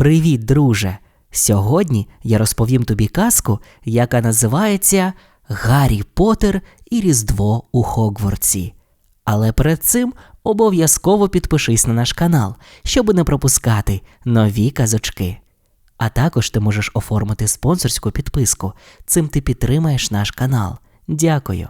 Привіт, друже! Сьогодні я розповім тобі казку, яка називається Гаррі Поттер і Різдво у Хогвартсі. Але перед цим обов'язково підпишись на наш канал, щоб не пропускати нові казочки. А також ти можеш оформити спонсорську підписку. Цим ти підтримаєш наш канал. Дякую.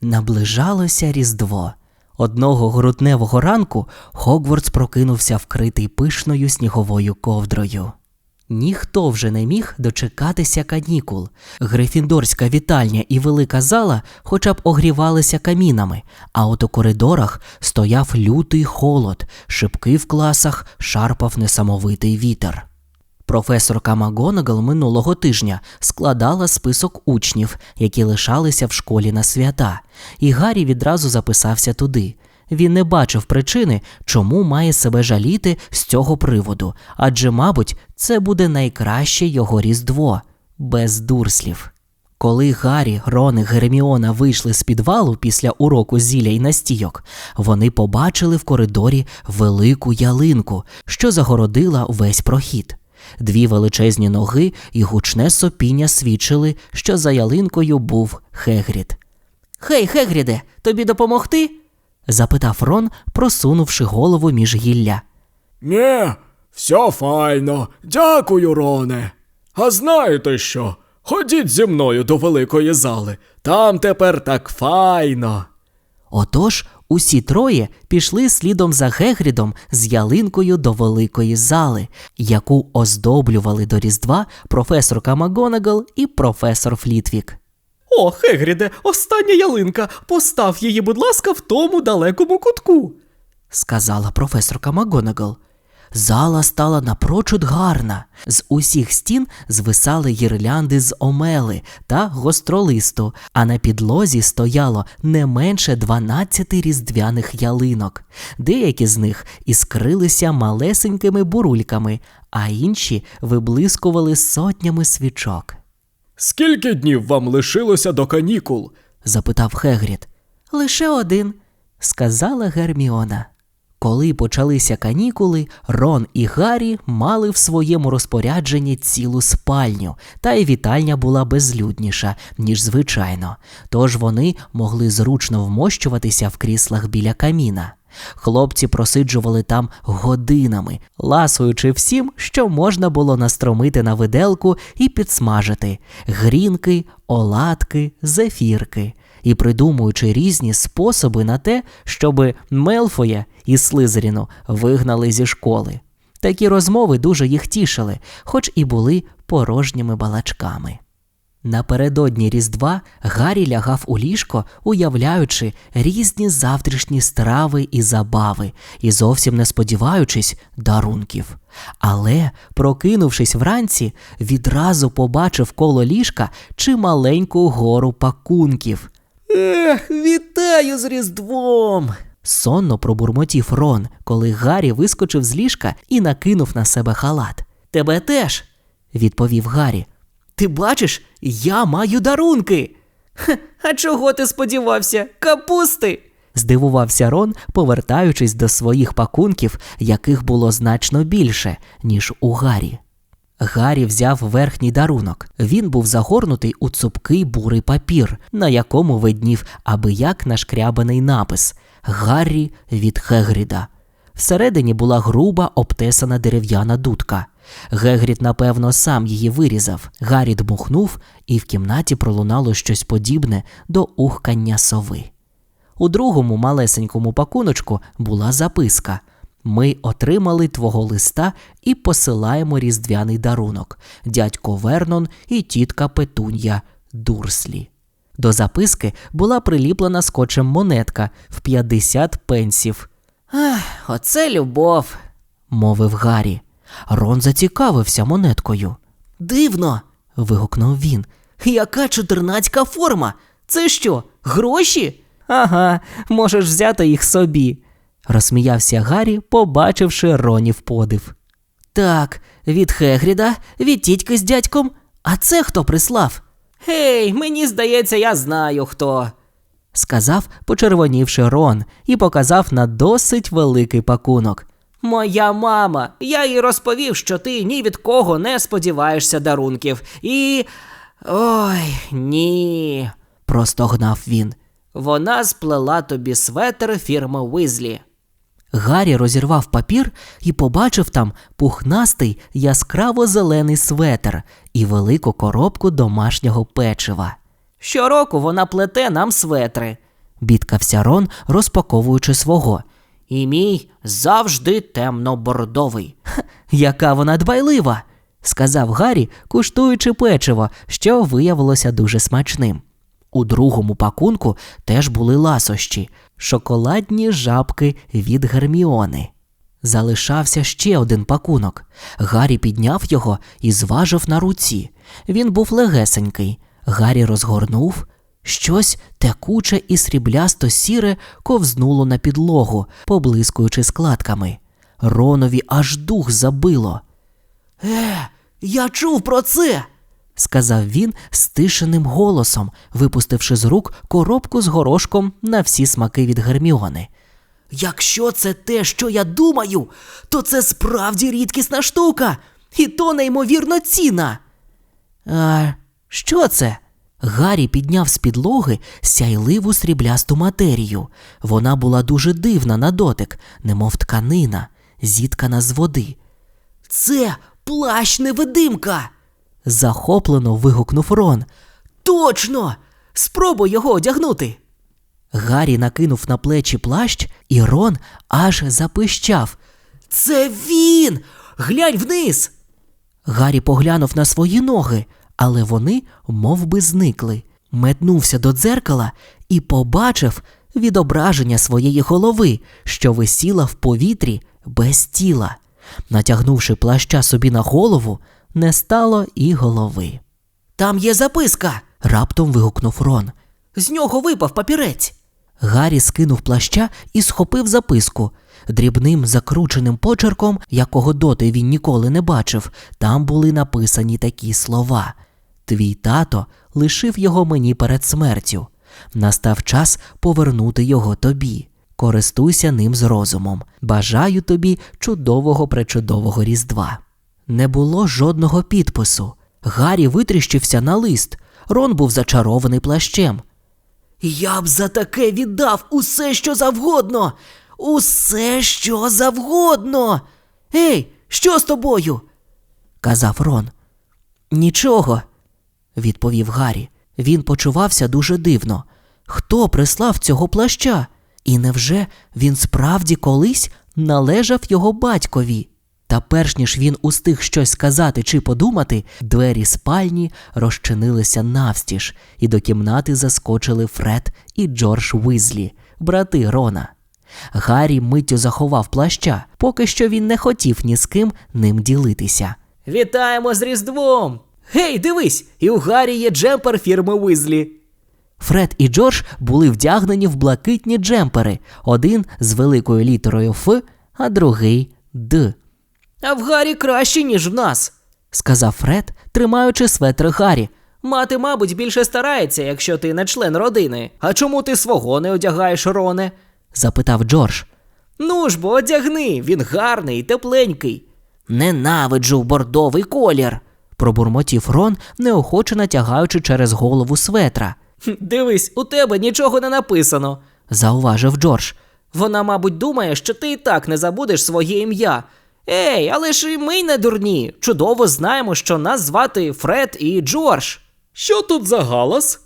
Наближалося Різдво. Одного грудневого ранку Хогвартс прокинувся вкритий пишною сніговою ковдрою. Ніхто вже не міг дочекатися канікул. Грифіндорська вітальня і велика зала хоча б огрівалися камінами, а от у коридорах стояв лютий холод, шибки в класах шарпав несамовитий вітер. Професорка МакГонагал минулого тижня складала список учнів, які лишалися в школі на свята, і Гаррі відразу записався туди. Він не бачив причини, чому має себе жаліти з цього приводу, адже, мабуть, це буде найкраще його різдво без дурслів. Коли Гаррі, Рон і Герміона вийшли з підвалу після уроку зілля й настійок, вони побачили в коридорі велику ялинку, що загородила весь прохід. Дві величезні ноги і гучне сопіння свідчили, що за ялинкою був Хегрід. Хей, Хегріде, тобі допомогти? запитав Рон, просунувши голову між гілля. Нє, все файно. Дякую, Роне. А знаєте що? Ходіть зі мною до великої зали. Там тепер так файно. Отож, усі троє пішли слідом за Гегрідом з ялинкою до великої зали, яку оздоблювали до Різдва професорка МакГонагал і професор Флітвік. О, Гегріде, остання ялинка. Постав її, будь ласка, в тому далекому кутку. сказала професорка МакГонагал. Зала стала напрочуд гарна. З усіх стін звисали гірлянди з омели та гостролисту, а на підлозі стояло не менше 12 різдвяних ялинок. Деякі з них іскрилися малесенькими бурульками, а інші виблискували сотнями свічок. Скільки днів вам лишилося до канікул? запитав Хегрід. Лише один, сказала Герміона. Коли почалися канікули, Рон і Гаррі мали в своєму розпорядженні цілу спальню, та й вітальня була безлюдніша, ніж звичайно, тож вони могли зручно вмощуватися в кріслах біля каміна. Хлопці просиджували там годинами, ласуючи всім, що можна було настромити на виделку і підсмажити грінки, оладки, зефірки, і придумуючи різні способи на те, щоби Мелфоя і Слизеріну вигнали зі школи. Такі розмови дуже їх тішили, хоч і були порожніми балачками. Напередодні Різдва Гаррі лягав у ліжко, уявляючи різні завтрашні страви і забави, і зовсім не сподіваючись дарунків. Але, прокинувшись вранці, відразу побачив коло ліжка чималеньку гору пакунків. Ех, вітаю з Різдвом. Сонно пробурмотів Рон, коли Гаррі вискочив з ліжка і накинув на себе халат. Тебе теж. Відповів Гаррі. Ти бачиш, я маю дарунки. Хе, а чого ти сподівався? Капусти? Здивувався Рон, повертаючись до своїх пакунків, яких було значно більше, ніж у Гаррі. Гаррі взяв верхній дарунок. Він був загорнутий у цупкий бурий папір, на якому виднів аби як нашкрябаний напис Гаррі від Хегріда. Всередині була груба обтесана дерев'яна дудка. Гегрід, напевно, сам її вирізав. Гаррі дмухнув, і в кімнаті пролунало щось подібне до ухкання сови. У другому малесенькому пакуночку була записка. Ми отримали твого листа і посилаємо різдвяний дарунок. Дядько Вернон і тітка Петунья Дурслі. До записки була приліплена скотчем монетка в 50 пенсів. Ах, оце любов. мовив Гаррі. Рон зацікавився монеткою. Дивно. вигукнув він. Яка чотирнацька форма? Це що, гроші? Ага, можеш взяти їх собі, розсміявся Гаррі, побачивши Ронів подив. Так, від Хегріда, від тітьки з дядьком. А це хто прислав? Гей, мені здається, я знаю хто. сказав, почервонівши Рон, і показав на досить великий пакунок. Моя мама. Я їй розповів, що ти ні від кого не сподіваєшся дарунків. І. Ой, ні. простогнав він. Вона сплела тобі светр фірми Визлі. Гаррі розірвав папір і побачив там пухнастий яскраво зелений светр і велику коробку домашнього печива. Щороку вона плете нам светри. Бідкався Рон, розпаковуючи свого. І мій завжди темно-бордовий. Яка вона дбайлива, сказав Гаррі, куштуючи печиво, що виявилося дуже смачним. У другому пакунку теж були ласощі, шоколадні жабки від Герміони. Залишався ще один пакунок. Гаррі підняв його і зважив на руці. Він був легесенький. Гаррі розгорнув. Щось текуче і сріблясто сіре ковзнуло на підлогу, поблискуючи складками. Ронові аж дух забило. Е, я чув про це. Сказав він стишеним голосом, випустивши з рук коробку з горошком на всі смаки від Герміони. Якщо це те, що я думаю, то це справді рідкісна штука, і то неймовірно ціна. А що це? Гаррі підняв з підлоги сяйливу сріблясту матерію. Вона була дуже дивна на дотик, немов тканина, зіткана з води. Це плащ невидимка. Захоплено вигукнув Рон. Точно! Спробуй його одягнути. Гаррі накинув на плечі плащ, і Рон аж запищав. Це він! Глянь вниз. Гаррі поглянув на свої ноги, але вони мов би, зникли. Метнувся до дзеркала і побачив відображення своєї голови, що висіла в повітрі без тіла. Натягнувши плаща собі на голову, не стало і голови. Там є записка. Раптом вигукнув Рон. З нього випав папірець. Гаррі скинув плаща і схопив записку. Дрібним закрученим почерком, якого доти він ніколи не бачив, там були написані такі слова: Твій тато лишив його мені перед смертю. Настав час повернути його тобі. Користуйся ним з розумом. Бажаю тобі чудового пречудового Різдва. Не було жодного підпису. Гаррі витріщився на лист. Рон був зачарований плащем. Я б за таке віддав усе, що завгодно. Усе, що завгодно. Ей, що з тобою? казав Рон. Нічого, відповів Гаррі. Він почувався дуже дивно. Хто прислав цього плаща? І невже він справді колись належав його батькові? Та перш ніж він устиг щось сказати чи подумати, двері спальні розчинилися навстіж, і до кімнати заскочили Фред і Джордж Уизлі, брати Рона. Гаррі миттю заховав плаща, поки що він не хотів ні з ким ним ділитися. Вітаємо з Різдвом! Гей, дивись, і у Гаррі є джемпер фірми Визлі. Фред і Джордж були вдягнені в блакитні джемпери, один з великою літерою Ф, а другий Д, А в Гаррі краще, ніж в нас. сказав Фред, тримаючи светр Гаррі. Мати, мабуть, більше старається, якщо ти не член родини. А чому ти свого не одягаєш, Роне? запитав Джордж. Ну ж бо одягни, він гарний і тепленький. Ненавиджу бордовий колір, пробурмотів Рон, неохоче натягаючи через голову светра, Дивись, у тебе нічого не написано. зауважив Джордж. Вона, мабуть, думає, що ти і так не забудеш своє ім'я. Ей, але ж і ми не дурні. Чудово знаємо, що нас звати Фред і Джордж. Що тут за галас?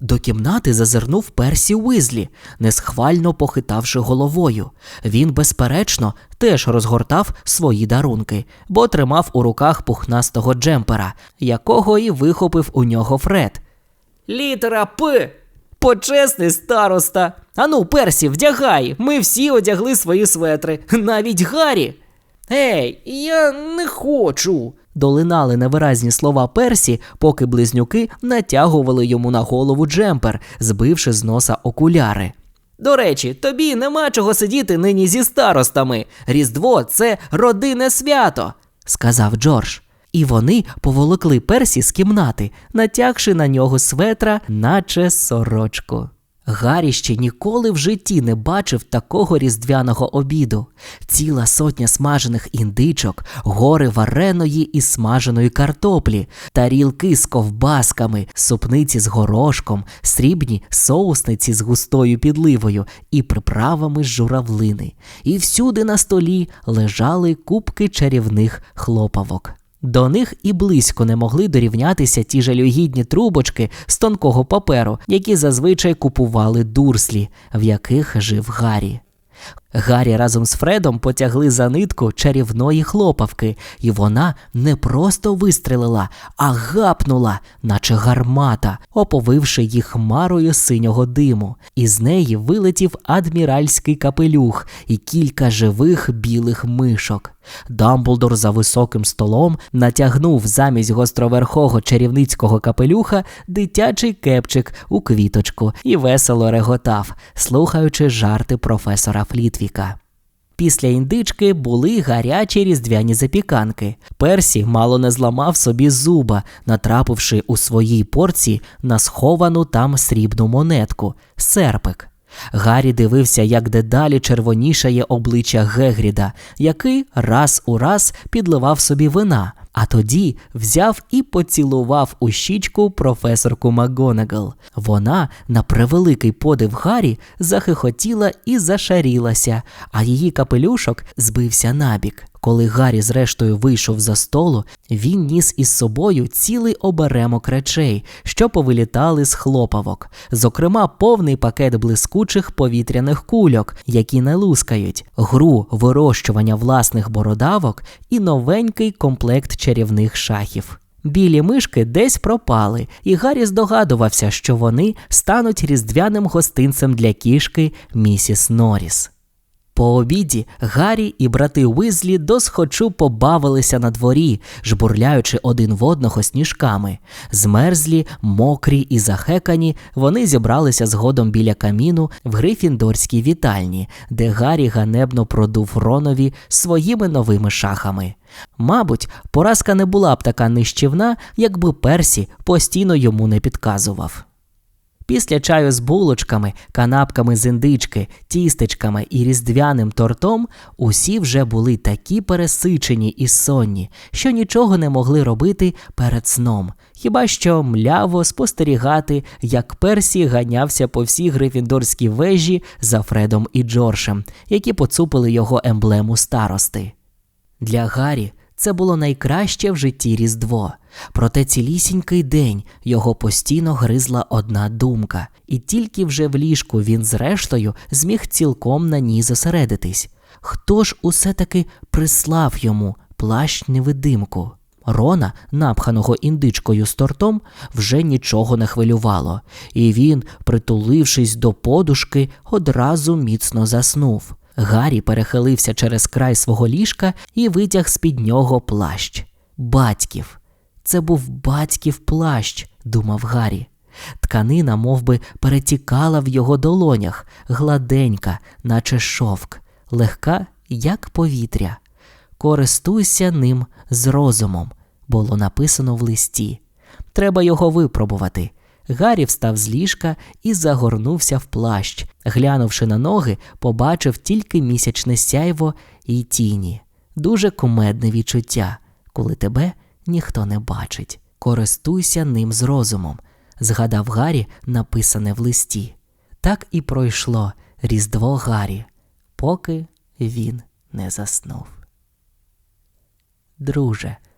До кімнати зазирнув Персі Уизлі, несхвально похитавши головою. Він, безперечно, теж розгортав свої дарунки, бо тримав у руках пухнастого джемпера, якого і вихопив у нього Фред. Літера П. Почесний староста. Ану, Персі, вдягай. Ми всі одягли свої светри, навіть Гаррі. Ей, я не хочу. Долинали невиразні слова Персі, поки близнюки натягували йому на голову джемпер, збивши з носа окуляри. До речі, тобі нема чого сидіти нині зі старостами. Різдво це родинне свято. сказав Джордж. І вони поволокли Персі з кімнати, натягши на нього светра, наче сорочку. Гаррі ще ніколи в житті не бачив такого різдвяного обіду. Ціла сотня смажених індичок, гори вареної і смаженої картоплі, тарілки з ковбасками, супниці з горошком, срібні соусниці з густою підливою і приправами з журавлини. І всюди на столі лежали кубки чарівних хлопавок. До них і близько не могли дорівнятися ті жалюгідні трубочки з тонкого паперу, які зазвичай купували дурслі, в яких жив Гаррі. Гаррі разом з Фредом потягли за нитку чарівної хлопавки, і вона не просто вистрелила, а гапнула, наче гармата, оповивши їх хмарою синього диму. Із неї вилетів адміральський капелюх і кілька живих білих мишок. Дамблдор за високим столом натягнув замість гостроверхого чарівницького капелюха дитячий кепчик у квіточку і весело реготав, слухаючи жарти професора Флітвіка. Після індички були гарячі різдвяні запіканки. Персі мало не зламав собі зуба, натрапивши у своїй порції на сховану там срібну монетку серпик. Гаррі дивився, як дедалі червонішає обличчя Гегріда, який раз у раз підливав собі вина, а тоді взяв і поцілував у щічку професорку МакГонагал. Вона, на превеликий подив Гаррі, захихотіла і зашарілася, а її капелюшок збився набік. Коли Гаррі зрештою вийшов за столу, він ніс із собою цілий оберемок речей, що повилітали з хлопавок, зокрема, повний пакет блискучих повітряних кульок, які не лускають, гру вирощування власних бородавок і новенький комплект чарівних шахів. Білі мишки десь пропали, і Гаррі здогадувався, що вони стануть різдвяним гостинцем для кішки місіс Норріс. По обіді Гаррі і брати Уизлі досхочу побавилися на дворі, жбурляючи один в одного сніжками. Змерзлі, мокрі і захекані, вони зібралися згодом біля каміну в Грифіндорській вітальні, де Гаррі ганебно продув Ронові своїми новими шахами. Мабуть, поразка не була б така нищівна, якби Персі постійно йому не підказував. Після чаю з булочками, канапками з індички, тістечками і різдвяним тортом усі вже були такі пересичені і сонні, що нічого не могли робити перед сном, хіба що мляво спостерігати, як Персі ганявся по всій грифіндорській вежі за Фредом і Джоршем, які поцупили його емблему старости. Для Гаррі це було найкраще в житті Різдво. Проте цілісінький день його постійно гризла одна думка, і тільки вже в ліжку він, зрештою, зміг цілком на ній зосередитись. Хто ж усе таки прислав йому плащ невидимку? Рона, напханого індичкою з тортом, вже нічого не хвилювало, і він, притулившись до подушки, одразу міцно заснув. Гаррі перехилився через край свого ліжка і витяг з-під нього плащ. Батьків. Це був батьків плащ, думав Гаррі. Тканина мов би, перетікала в його долонях, гладенька, наче шовк, легка, як повітря. Користуйся ним з розумом, було написано в листі. Треба його випробувати. Гаррі встав з ліжка і загорнувся в плащ. Глянувши на ноги, побачив тільки місячне сяйво і тіні. Дуже кумедне відчуття, коли тебе ніхто не бачить. Користуйся ним з розумом, згадав Гаррі, написане в листі. Так і пройшло Різдво Гаррі, поки він не заснув. Друже,